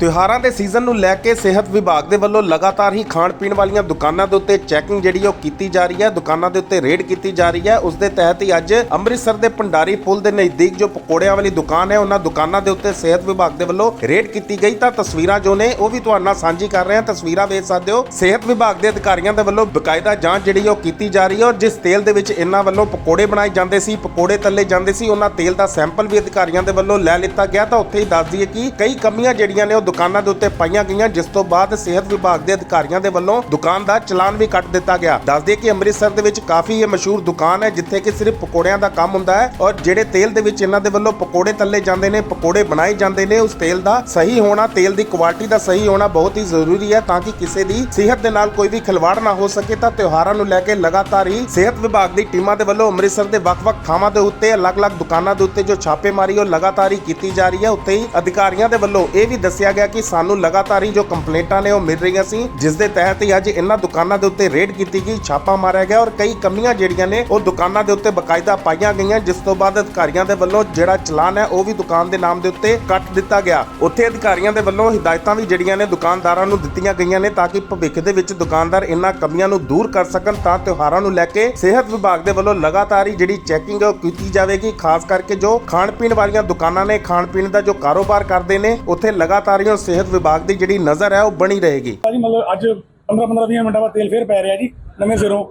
ਤਿਉਹਾਰਾਂ ਦੇ ਸੀਜ਼ਨ ਨੂੰ ਲੈ ਕੇ ਸਿਹਤ ਵਿਭਾਗ ਦੇ ਵੱਲੋਂ ਲਗਾਤਾਰ ਹੀ ਖਾਣ ਪੀਣ ਵਾਲੀਆਂ ਦੁਕਾਨਾਂ ਦੇ ਉੱਤੇ ਚੈਕਿੰਗ ਜਿਹੜੀ ਉਹ ਕੀਤੀ ਜਾ ਰਹੀ ਹੈ ਦੁਕਾਨਾਂ ਦੇ ਉੱਤੇ ਰੇਡ ਕੀਤੀ ਜਾ ਰਹੀ ਹੈ ਉਸ ਦੇ ਤਹਿਤ ਹੀ ਅੱਜ ਅੰਮ੍ਰਿਤਸਰ ਦੇ ਭੰਡਾਰੀ ਪੁਲ ਦੇ ਨਜ਼ਦੀਕ ਜੋ ਪਕੌੜਿਆਂ ਵਾਲੀ ਦੁਕਾਨ ਹੈ, ਉਹਨਾਂ ਦੁਕਾਨਾਂ ਦੇ ਉੱਤੇ ਸਿਹਤ ਵਿਭਾਗ ਦੇ ਵੱਲੋਂ ਰੇਡ ਕੀਤੀ ਗਈ। ਤਾਂ ਤਸਵੀਰਾਂ ਜੋ ਨੇ, ਉਹ ਵੀ ਤੁਹਾਡੇ ਨਾਲ ਸਾਂਝੀ ਕਰ ਰਹੇ ਹਾਂ। ਤਸਵੀਰਾਂ ਵੇਖ ਸਕਦੇ ਹੋ। ਸਿਹਤ ਵਿਭਾਗ ਦੇ ਅਧਿਕਾਰੀਆਂ ਦੇ ਵੱਲੋਂ ਬਕਾਇਦਾ ਜਾਂਚ ਜਿਹੜੀ ਉਹ ਕੀਤੀ ਜਾ ਰਹੀ ਹੈ ਔਰ ਜਿਸ ਤੇਲ ਦੇ ਵਿੱਚ ਇਹਨਾਂ ਵੱਲੋਂ ਪਕੌੜੇ ਬਣਾਏ ਜਾਂਦੇ ਸੀ, ਪਕੌੜੇ ਤੱਲੇ ਜਾਂਦੇ ਸੀ, ਉਹਨਾਂ ਤੇਲ ਦਾ ਸੈਂਪਲ ਵੀ ਅਧਿਕਾਰੀਆਂ ਦੇ ਵੱਲੋਂ ਲੈ ਲਿੱਤਾ ਗਿਆ। ਤਾਂ ਉੱਥੇ ਹੀ ਦੱਸ ਦਈਏ ਕਿ ਕਈ ਕਮੀਆਂ ਜਿਹੜੀਆਂ ਨੇ ਦੁਕਾਨਾਂ ਦੇ ਉੱਤੇ ਪਾਈਆਂ ਗਈਆਂ, ਜਿਸ ਤੋਂ ਬਾਅਦ ਸਿਹਤ ਵਿਭਾਗ ਦੇ ਅਧਿਕਾਰੀਆਂ ਦੇ ਵੱਲੋਂ ਦੁਕਾਨ ਦਾ ਚਲਾਨ ਵੀ ਕੱਟ ਦਿੱਤਾ ਗਿਆ। ਦੱਸ ਕਿ ਅੰਮ੍ਰਿਤਸਰ ਦੇ ਵਿੱਚ ਕਾਫੀ ਇਹ ਮਸ਼ਹੂਰ ਦੁਕਾਨ ਹੈ, ਜਿੱਥੇ ਕਿ ਸਿਰਫ ਪਕੌੜਿਆਂ ਦਾ ਕੰਮ ਹੁੰਦਾ ਹੈ ਔਰ ਜਿਹੜੇ ਤੇਲ ਦੇ ਵਿੱਚ ਇਹਨਾਂ ਦੇ ਵੱਲੋਂ ਪਕੌੜੇ ਤੱਲੇ ਜਾਂਦੇ ਨੇ, ਪਕੌੜੇ ਬਣਾਏ ਜਾਂਦੇ ਨੇ, ਉਸ ਤੇਲ ਦਾ ਸਹੀ ਹੋਣਾ, ਤੇਲ ਦੀ ਕੁਆਲਿਟੀ ਦਾ ਸਹੀ ਹੋਣਾ ਬਹੁਤ ਹੀ ਜ਼ਰੂਰੀ ਹੈ ਤਾਂ ਕਿ ਕਿਸੇ ਦੀ ਸਿਹਤ ਦੇ ਨਾਲ ਕੋਈ ਵੀ ਖਿਲਵਾੜ ਨਾ ਹੋ ਸਕੇ। ਤਾਂ ਤਿਉਹਾਰਾਂ ਨੂੰ ਲੈ ਕੇ ਲਗਾਤਾਰ ਹੀ ਸਿਹਤ ਵਿਭਾਗ ਦੀ ਟੀਮਾਂ ਦੇ ਵੱਲੋਂ ਅੰਮ੍ਰਿਤਸਰ ਦੇ ਵੱਖ-ਵੱਖ ਥਾਵਾਂ ਦੇ ਉੱਤੇ ਅਲੱਗ-ਅਲੱਗ ਦੁਕਾਨਾਂ ਦੇ ਉੱਤੇ ਜੋ ਛਾਪੇਮਾਰੀ ਉਹ ਲਗਾਤਾਰ ਹੀ ਕੀਤੀ ਜਾ ਰਹੀ ਹੈ, ਉੱਥੇ ਹੀ ਅਧਿਕਾਰੀਆਂ ਦੇ ਵੱਲੋਂ ਇਹ ਵੀ ਦੱਸਿਆ ਗਿਆ ਕਿ ਸਾਨੂੰ ਲਗਾਤਾਰ ਹੀ ਜੋ ਕੰਪਲੇਂਟਾਂ ਨੇ ਉਹ ਮਿਲ ਰਹੀਆਂ ਸੀ, ਜਿਸ ਦੇ ਤਹਿਤ ਹੀ ਅੱਜ ਇਹਨਾਂ ਦੁਕਾਨਾਂ ਦੇ ਉੱਤੇ ਰੇਡ ਕੀਤੀ ਗਈ, ਛਾਪਾ ਮਾਰਿਆ ਗਿਆ ਔਰ ਕਈ ਕਮੀਆਂ ਜਿਹੜੀਆਂ ਨੇ ਉਹ ਦੁਕਾਨਾਂ ਦੇ ਉੱਤੇ ਬਕਾਇਦਾ ਪਾਈਆਂ ਗਈਆਂ, ਜਿਸ ਤੋਂ ਬਾਅਦ ਅਧਿਕਾਰੀਆਂ ਦੇ ਵੱਲੋਂ ਜਿਹੜਾ ਚਲਾਨ ਹੈ ਉਹ ਵੀ ਦੁਕਾਨ ਦੇ ਨਾਮ ਦੇ ਉੱਤੇ ਕੱਟ ਦਿੱਤਾ ਗਿਆ। ਉੱਥੇ ਅਧਿਕਾਰੀਆਂ ਦੇ ਵੱਲੋਂ ਹਦਾਇਤਾਂ ਵੀ ਜਿਹੜੀਆਂ ਨੇ ਦੁਕਾਨਦਾਰਾਂ ਨੂੰ ਦਿੱਤੀਆਂ ਗਈਆਂ ਨੇ ਤਾਂ ਕਿ ਭਵਿੱਖ ਦੇ ਵਿੱਚ ਦੁਕਾਨਦਾਰ ਇਹਨਾਂ ਕਮੀਆਂ ਨੂੰ ਦੂਰ ਕਰ ਸਕਣ, ਤਾਂ ਤਿਉਹਾਰਾਂ ਨੂੰ ਲੈ ਕੇ ਸਿਹਤ ਵਿਭਾਗ ਦੇ ਵੱਲੋਂ ਲਗਾਤਾਰ ਹੀ ਜਿਹੜੀ ਚੈਕਿੰਗ ਹੈ ਉਹ ਕੀਤੀ ਜਾਵੇਗੀ, ਖਾਸ ਕਰਕੇ ਜੋ ਖਾਣ ਪੀਣ ਵਾਲੀਆਂ ਦੁਕਾਨਾਂ ਨੇ ਖਾਣ ਪੀਣ ਦਾ ਜੋ ਕਾਰੋਬਾਰ ਕਰਦੇ ਨੇ, ਉੱਥੇ ਲਗਾਤਾਰ ਉਹ ਸਿਹਤ ਵਿਭਾਗ ਦੀ ਜਿਹੜੀ ਨਜ਼ਰ ਹੈ ਉਹ ਬਣੀ ਰਹੇਗੀ। ਭਾਜੀ ਮਤਲਬ ਅੱਜ 15 15 20 ਮਿੰਟਾਂ ਬਾਅਦ ਤੇਲ ਫੇਰ ਪੈ ਰਿਹਾ ਜੀ। ਨਵੇਂ ਸਿਰੋਂ।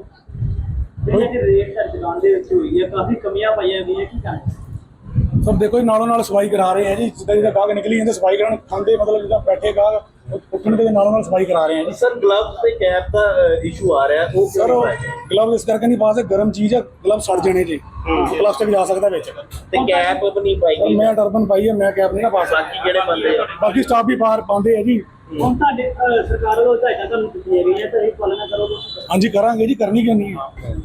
ਰੇਟ ਦੁਕਾਨ ਦੇ ਵਿੱਚ ਹੋਈ ਹੈ ਕਾਫੀ ਕਮੀਆਂ ਪਾਈਆਂ ਗਈਆਂ ਕੀ ਕਰਾਂ ਸਭ ਦੇਖੋ ਜੀ ਨਾਲੋਂ ਨਾਲ ਸਫ਼ਾਈ ਕਰਾ ਰਹੇ ਆ ਜੀ। ਜਿੱਦਾਂ ਜਿੱਦਾਂ ਗਾਹਕ ਨਿਕਲੀ ਜਾਂਦੇ ਸਫ਼ਾਈ ਕਰਾਉਣ ਖਾਂਦੇ ਮਤਲਬ ਜਿੱਦਾਂ ਬੈਠੇ ਗਾਹਕ ਉੱਠਣ ਦੇ ਨਾਲੋਂ ਨਾਲ ਸਫ਼ਾਈ ਕਰਾ ਰਹੇ ਆ ਜੀ। ਸਰ ਗਲਵਸ ਤੇ ਕੈਪ ਦਾ ਇਸ਼ੂ ਆ ਰਿਹਾ ਉਹ ਸਰ ਗਲਵ ਇਸ ਕਰਕੇ ਨਹੀਂ ਪਾ ਸਕਦੇ ਗਰਮ ਚੀਜ਼ ਆ ਗਲਵ ਸੜ ਜਾਣੇ ਜੀ। ਪਲਾਸਟਿਕ ਜਾ ਸਕਦਾ ਵਿੱਚ। ਤੇ ਕੈਪ ਵੀ ਨਹੀਂ ਪਾਈ ਗਈ? ਮੈਂ ਟਰਬਨ ਪਾਈ ਹੈ ਮੈਂ ਕੈਪ ਨਹੀਂ ਨਾ ਪਾ ਸਕਦਾ। ਬਾਕੀ ਜਿਹੜੇ ਬੰਦੇ ਆ। ਬਾਕੀ ਸਟਾਫ ਵੀ ਪਾਰ ਪਾਉਂਦੇ ਆ ਜੀ। ਹੁਣ ਤੁਹਾਡੇ ਸਰਕਾਰ ਵੱਲੋਂ ਹਦਾਇਤਾਂ ਤੁਹਾਨੂੰ ਦਿੱਤੀਆਂ ਗਈਆਂ ਤੇ ਇਹ ਪਾਲਣਾ ਕਰੋਗੇ? ਹਾਂਜੀ ਕਰਾਂਗੇ ਜੀ ਕਰਨੀ ਕਿਉਂ ਨਹੀਂ ਹੈ?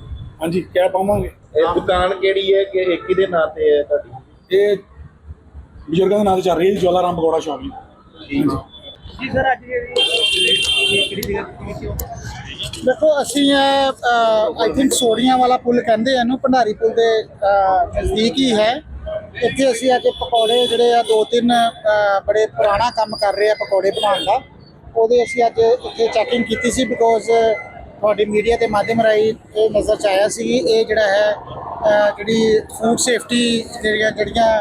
ਹਾਂਜੀ ਕੈਪ ਪਾਵਾਂਗੇ। ਇਹ ਦੁਕਾਨ ਕਿਹੜੀ ਹੈ ਕਿ ਇੱਕ ਹੀ ਦੇ ਨਾਂ ਤੇ ਹੈ ਤੁਹਾਡੀ? ਇਹ ਬਜ਼ੁਰਗਾਂ ਦੇ ਨਾਂ ਤੇ ਚੱਲ ਰਹੀ ਹੈ ਜਵਾਲਾ ਰਾਮ ਪਕੌੜਾ ਸ਼ੌਪ ਜੀ। ਜੀ ਸਰ, ਅੱਜ ਜਿਹੜੀ ਦੇਖੋ, ਅਸੀਂ ਆਈ ਥਿੰਕ ਸੋੜੀਆਂ ਵਾਲਾ ਪੁਲ ਕਹਿੰਦੇ ਆ ਇਹਨੂੰ, ਭੰਡਾਰੀ ਪੁਲ ਦੇ ਨਜ਼ਦੀਕ ਹੀ ਹੈ। ਇੱਥੇ ਅਸੀਂ ਅੱਜ ਪਕੌੜੇ ਜਿਹੜੇ ਆ, ਦੋ ਤਿੰਨ ਬੜੇ ਪੁਰਾਣਾ ਕੰਮ ਕਰ ਰਹੇ ਆ ਪਕੌੜੇ ਬਣਾਉਣ ਦਾ। ਉਹਦੇ ਅਸੀਂ ਅੱਜ ਇੱਥੇ ਚੈਕਿੰਗ ਕੀਤੀ ਸੀ ਬਿਕੋਜ਼ ਤੁਹਾਡੀ ਮੀਡੀਆ ਦੇ ਮਾਧਿਅਮ ਰਾਹੀਂ ਇਹ ਨਜ਼ਰ ਚ ਆਇਆ ਸੀ ਇਹ ਜਿਹੜਾ ਹੈ ਜਿਹੜੀ ਫੂਡ ਸੇਫਟੀ ਜਿਹੜੀਆਂ ਜਿਹੜੀਆਂ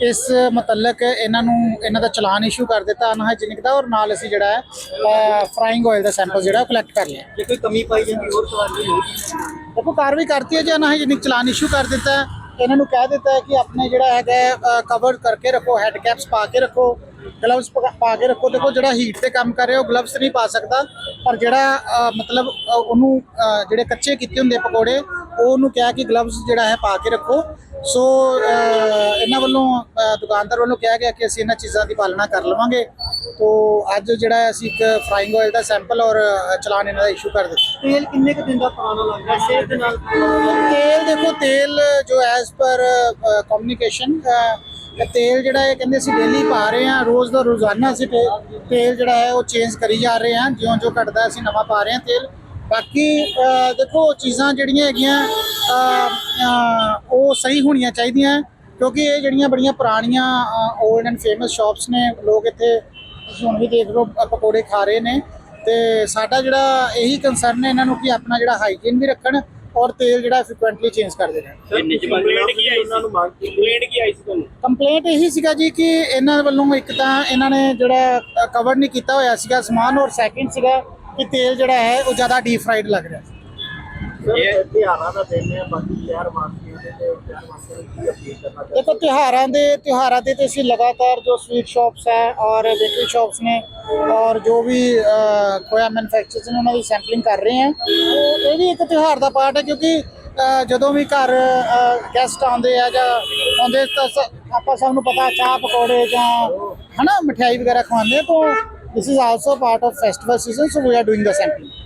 ਇਸ ਮੁਤਲਕ ਇਹਨਾਂ ਨੂੰ ਇਹਨਾਂ ਦਾ ਚਲਾਨ ਇਸ਼ੂ ਕਰ ਦਿੱਤਾ ਅਨਹਾਈਜੀਨਿਕ ਦਾ ਔਰ ਨਾਲ ਅਸੀਂ ਜਿਹੜਾ ਹੈ ਫਰਾਈਂਗ ਆਇਲ ਦਾ ਸੈਂਪਲ ਜਿਹੜਾ ਕਲੈਕਟ ਕਰ ਲਿਆ। ਜੇ ਕੋਈ ਕਮੀ ਪਾਈ ਜਾਂਦੀ ਹੋਰ ਸਵਾਲ ਹੋਊਗੀ ਦੇਖੋ ਕਾਰਵਾਈ ਕਰਤੀ ਹੈ ਜੀ ਅਨਹਾਈਜੀਨਿਕ ਚਲਾਨ ਇਸ਼ੂ ਕਰ ਦਿੱਤਾ ਹੈ ਇਹਨਾਂ ਨੂੰ ਕਹਿ ਦਿੱਤਾ ਹੈ ਕਿ ਆਪਣੇ ਜਿਹੜਾ ਹੈਗਾ ਕਵਰ ਕਰਕੇ ਰੱਖੋ ਹੈਡ ਕੈਪਸ ਪਾ ਕੇ ਰੱਖੋ ਗਲਵਸ ਪਾ ਕੇ ਰੱਖੋ। ਦੇਖੋ ਜਿਹੜਾ ਹੀਟ ਤੇ ਕੰਮ ਕਰ ਰਿਹਾ ਉਹ ਗਲਵਸ ਨਹੀਂ ਪਾ ਸਕਦਾ ਪਰ ਜਿਹੜਾ ਮਤਲਬ ਉਹਨੂੰ ਜਿਹੜੇ ਕੱਚੇ ਕੀਤੇ ਹੁੰਦੇ ਪਕੌੜੇ ਉਹਨੂੰ ਕਿਹਾ ਕਿ ਗਲਵਸ ਜਿਹੜਾ ਹੈ ਪਾ ਕੇ ਰੱਖੋ। ਸੋ ਇਹਨਾਂ ਵੱਲੋਂ ਦੁਕਾਨਦਾਰ ਵੱਲੋਂ ਕਿਹਾ ਗਿਆ ਕਿ ਅਸੀਂ ਇਹਨਾਂ ਚੀਜ਼ਾਂ ਦੀ ਪਾਲਣਾ ਕਰ ਲਵਾਂਗੇ। ਤੋ ਅੱਜ ਜਿਹੜਾ ਅਸੀਂ ਇੱਕ ਫਰਾਈਂਗ ਆਇਲ ਦਾ ਸੈਂਪਲ ਔਰ ਚਲਾਨ ਇਹਨਾਂ ਦਾ ਇਸ਼ੂ ਕਰ ਦਿੱਤਾ। ਤੇਲ ਕਿੰਨੇ ਕੁ ਦਿਨ ਦਾ ਪੁਰਾਣਾ ਲੱਗਦਾ ਸਿਹਤ ਦੇ ਨਾਲ ਤੇਲ ਦੇਖੋ ਤੇਲ ਜੋ ਐਸ ਪਰ ਕਮਿਊਨੀਕੇਸ਼ਨ ਤੇਲ ਜਿਹੜਾ ਇਹ ਕਹਿੰਦੇ ਅਸੀਂ ਡੇਲੀ ਪਾ ਰਹੇ ਹਾਂ। ਰੋਜ਼ ਦਾ ਰੋਜ਼ਾਨਾ ਅਸੀਂ ਤੇਲ ਜਿਹੜਾ ਹੈ ਉਹ ਚੇਂਜ ਕਰੀ ਜਾ ਰਹੇ ਹਾਂ। ਜਿਉਂ ਜਿਉਂ ਘਟਦਾ ਅਸੀਂ ਨਵਾਂ ਪਾ ਰਹੇ ਹਾਂ ਤੇਲ। ਬਾਕੀ ਦੇਖੋ ਚੀਜ਼ਾਂ ਜਿਹੜੀਆਂ ਹੈਗੀਆਂ ਉਹ ਸਹੀ ਹੋਣੀਆਂ ਚਾਹੀਦੀਆਂ ਕਿਉਂਕਿ ਇਹ ਜਿਹੜੀਆਂ ਬੜੀਆਂ ਪੁਰਾਣੀਆਂ 올ਡ ਐਂਡ ਫੇਮਸ ਸ਼ਾਪਸ ਨੇ ਲੋਕ ਇੱਥੇ ਤੁਸੀਂ ਹੁਣ ਵੀ ਦੇਖ ਲਓ ਪਕੌੜੇ ਖਾ ਰਹੇ ਨੇ ਤੇ ਸਾਡਾ ਜਿਹੜਾ ਇਹੀ ਕੰਸਰਨ ਹੈ ਇਹਨਾਂ ਨੂੰ ਕਿ ਆਪਣਾ ਜਿਹੜਾ ਹਾਈਜੀਨ ਵੀ ਰੱਖਣ ਔਰ ਤੇਲ ਜਿਹੜਾ ਫ੍ਰੀਕੁਐਂਟਲੀ ਚੇਂਜ ਕਰਦੇ ਰਹਿਣ। ਕੰਪਲੇਂਟ ਕੀ ਆਈ ਉਹਨਾਂ ਨੂੰ ਮੰਗ ਕੰਪਲੇਂਟ ਕੀ ਆਈ ਸੀ ਤੁਹਾਨੂੰ? ਕੰਪਲੇਂਟ ਇਹੀ ਸੀਗਾ ਜੀ ਕਿ ਇਹਨਾਂ ਵੱਲੋਂ ਇੱਕ ਤਾਂ ਇਹਨਾਂ ਨੇ ਜਿਹੜਾ ਕਵਰ ਨਹੀਂ ਕੀਤਾ ਹੋਇਆ ਸੀਗਾ ਸਮਾਨ ਔਰ ਸੈਕਿੰਡ ਸੀਗਾ ਕਿ ਤੇਲ ਜਿਹੜਾ ਹੈ ਉਹ ਜ਼ਿਆਦਾ ਡੀਪ ਫਰਾਈਡ ਲੱਗ ਰਿਹਾ। ਇਹ ਤਿਹਾਰਾਂ ਦਾ ਦਿਨ ਹੈ ਬਾਕੀ ਸ਼ਹਿਰ ਵਾਸੀਆਂ ਦੇ ਤੇ ਸ਼ਹਿਰ ਵਾਸੀਆਂ ਨੂੰ ਕੀ ਅਪੀਲ ਕਰਨਾ ਚਾਹੁੰਦੇ? ਦੇਖੋ ਤਿਉਹਾਰਾਂ ਦੇ ਤਿਉਹਾਰਾਂ ਦੇ ਤੇ ਅਸੀਂ ਲਗਾਤਾਰ ਜੋ ਸਵੀਟ ਸ਼ਾਪਸ ਹੈ ਔਰ ਬੇਕਰੀ ਸ਼ਾਪਸ ਨੇ ਔਰ ਜੋ ਵੀ ਖੋਇਆ ਮੈਨੂਫੈਕਚਰਰਸ ਨੇ ਉਹਨਾਂ ਦੀ ਸੈਂਪਲਿੰਗ ਕਰ ਰਹੇ ਹਾਂ। ਇਹ ਵੀ ਇੱਕ ਤਿਉਹਾਰ ਦਾ ਪਾਰਟ ਹੈ ਕਿਉਂਕਿ ਜਦੋਂ ਵੀ ਘਰ ਗੈਸਟ ਆਉਂਦੇ ਆ ਜਾਂ ਆਉਂਦੇ ਤਾਂ ਆਪਾਂ ਸਭ ਨੂੰ ਪਤਾ ਚਾਹ ਪਕੌੜੇ ਜਾਂ ਹਨਾ ਮਠਿਆਈ ਵਗੈਰਾ ਖਵਾਉਂਦੇ ਤਾਂ This is also part of festival season, so we are doing the same.